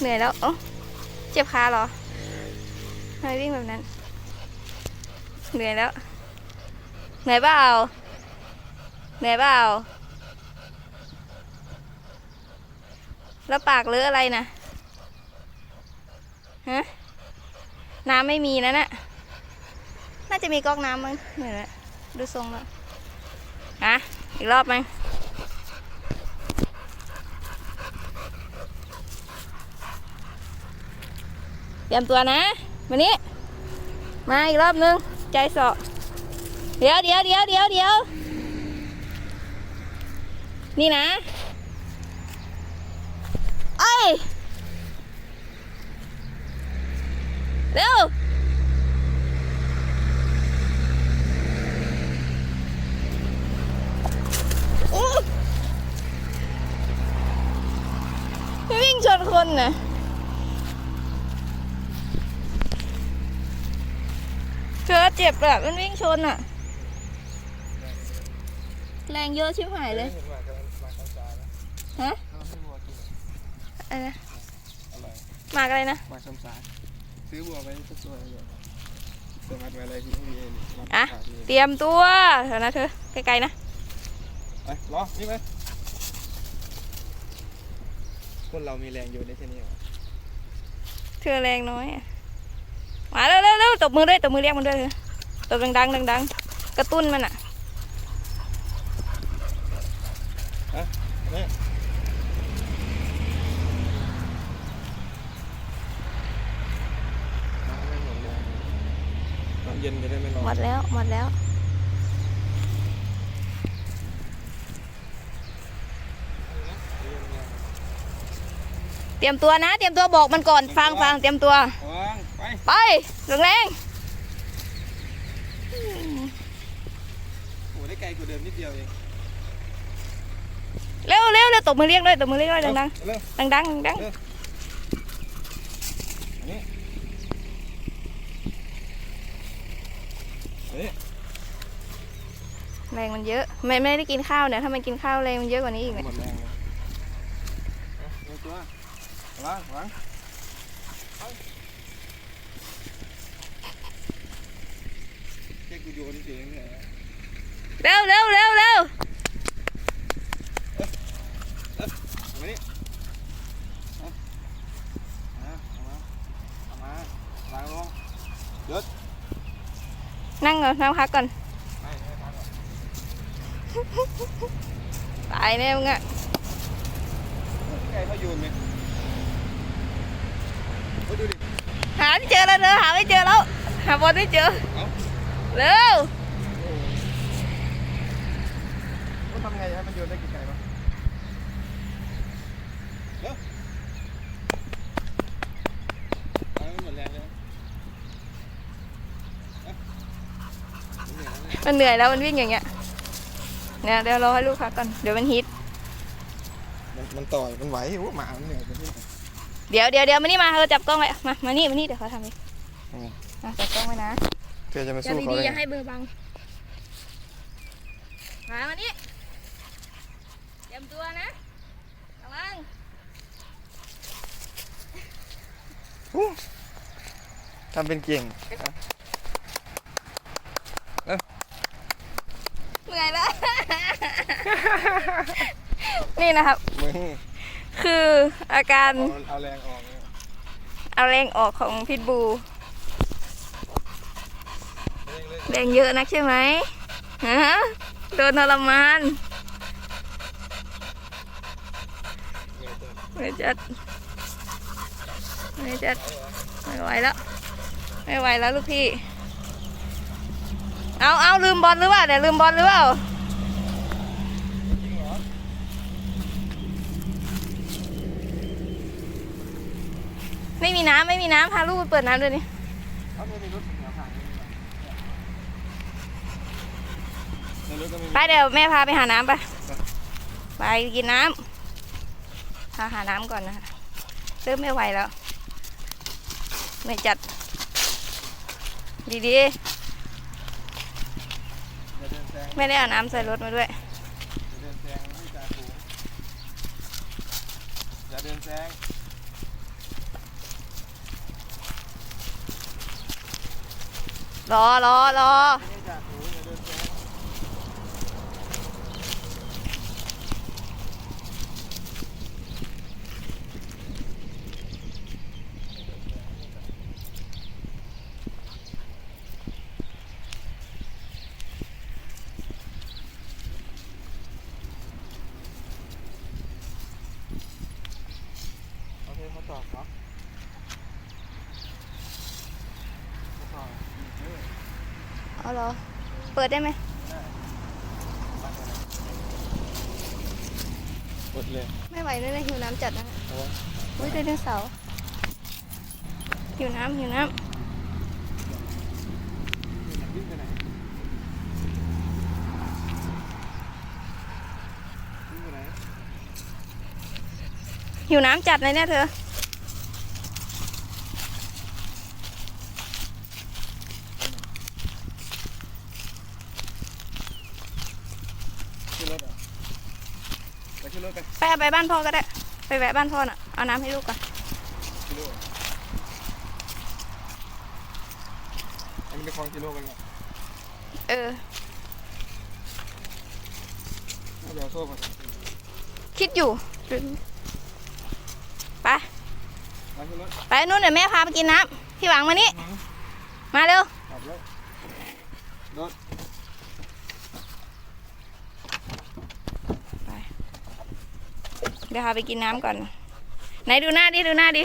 เหนื่อยแล้ว เอ้า เจ็บขาเหรอทำไมวิ่งแบบนั้น เหนื่อยแล้ว เหนื่อยเปล่า เหนื่อยเปล่า แล้วปากเลอะอะไรนะฮะ น้ำไม่มีนะน่ะ น่าจะมีก๊อกน้ำมั้งเหนื่อยแล้วดูทรงแล้วอะอีกรอบมั้ง เตรียมตัวนะมานี้ มาอีกรอบนึง ใจสาะเดี๋ยวเดี๋ยวเดี๋ยวเดี๋ยวเดี๋ยวนี่นะเอ้ยเร็ววิ่งชนคนน่ะธอ เจ็บแบบมันวิ่งชนอะแรงเยอะชิบหายเลยเห็นว่าจะมาข้าวสารนะฮะข้าวให้วัวกินอะไรนะอร่อยหมากอะไรนะมาข้าวสารซื้อวัวไว้สักตัวเดียวสมัครไว้อะไรที่ไม่มีเองมาอะขายที่เตรียมตัวเถอะนะเธอ ไกลๆนะไปรอ นี่ไหมคนเรามีแรงอยู่ได้แค่นี้เหรอเธอแรงน้อยอะมาเร็วเร็วเร็วตบมือด้วย ตบมือเรียกมันด้วยเถอะ ตบดังๆดังๆกระตุ้นมันอะนี่น้ำไม่หมดแรงน้ำเย็นจะได้ไม่ร้อนหมดแล้ว หมดแล้วเตรียมตัวนะ เตรียมตัวบอกมันก่อน ฟังฟังเตรียมตัววางไป ไปแรงโอ้ได้ ไกลกว่าเดิมนิดเดียวเองๆเร็วเร็วเร็วตบมือเรียกด้วยตบมือเรียกด้วยดังเร็วๆดังๆดังเอออันนี้อันนี้ๆแรงมันเยอะไม่ไม่ได้กินข้าวเนี่ยถ้ามันกินข้าวแรงมันเยอะกว่านี้อีกเนี่ยหมดแรงเลยเอาเอาตัววางวางเอาแค่กูโยนเฉยๆเนี่ย เร็วเร็วเร็วเร็วเอามานี่เอาเอามาเอามาเอามาวางลงยศนั่งก่อนนั่งพักก่อนให้ให้พักก่อน ตายแน่มึงอะไก่เขาโยนไหมโอ้ยดูดิหาไม่เจอแล้วเธอหาไม่เจอแล้ว หาบอลไม่เจอเอ้าเร็ว ต้อง ทำไงให้มันโยนได้กี่ไก่วะเดี๋ยวเอาให้หมดแรงเลยเอาเหนื่อยแล้วเนี่ยมันเหนื่อยแล้วมันวิ่งอย่างเงี้ยเนี่ยเดี๋ยวรอให้ลูกพักก่อนเดี๋ยวมันฮิต มันมันต่อยมันไหวโอ้หมามันเหนื่อยจะขึ้นเดี๋ยวเดี๋ยวเดี๋ยวมานี่มาเออจับกล้องไว้มามานี่มานี่เดี๋ยวเขาทำเองอืมอะจับกล้องไว้นะเธอจะมาอย่าสู้เขาดีๆได้อย่าไงให้เบอร์บังมามานี่ เตรียมตัวนะระวังทำเป็นเก่งเหนื่อยแล้ว นี่นะครับ มึงคืออาการเอาเอาแรงออกเนี่ยเอาแรงออกของพิทบู เร่งเร่งแรงเยอะนักใช่ไหมฮะโดนทรมาน ไม่จัดไม่จัดไม่ไหวแล้ว ไม่ไหวแล้วลูกพี่ เอาเอาลืมบอลหรือเปล่าเดี๋ยลืมบอลหรือเปล่าไม่มีน้ำไม่มีน้ำพาลูกไปเปิดน้ำด้วยนี่เอาเธอในรถเหนียวนในรถก็ไม่มีไปเดี๋ยวแม่พาไปหาน้ำไป ไปกินน้ำ หาหาน้ำก่อนนะคะเริ่มไม่ไหวแล้วเหนื่อยจัด ดีๆ ไม่ได้เอาน้ำใส่รถมาด้วยอย่าเดินแซงรอรอรอ เอาเหรอ เปิดได้ไหมหมดเลยไม่ไหวเลยนะหิวน้ำจัดนะเอาไว้อุ้ยไดโนเสาร์หิวน้ำหิวน้วิ่งไปไหนวิ่งไปไหนำหิวน้ำจัดเลยเนี่ยเธอ ขึ้นรถเหรอะไป ขึ้นรถไปไปเอาไปบ้านพ่อก็ได้ ไปแวะบ้านพ่อน่ะ เอาน้ำให้ลูกก่อนกิโลอันนี้เป็นคลองกิโลกันเหรอเออ เอาเดี๋ยวโซ่ก่อนคิดอยู่ไปมาขึ้นรถไปนู่นเดี๋ยวแม่พาไปกินน้ำพี่หวังมานี่ มาเร็ว กลับแล้วรถ ดี๋ยวพาไปกินน้ำก่อน ไหนดูหน้าดิ ดูหน้าดิ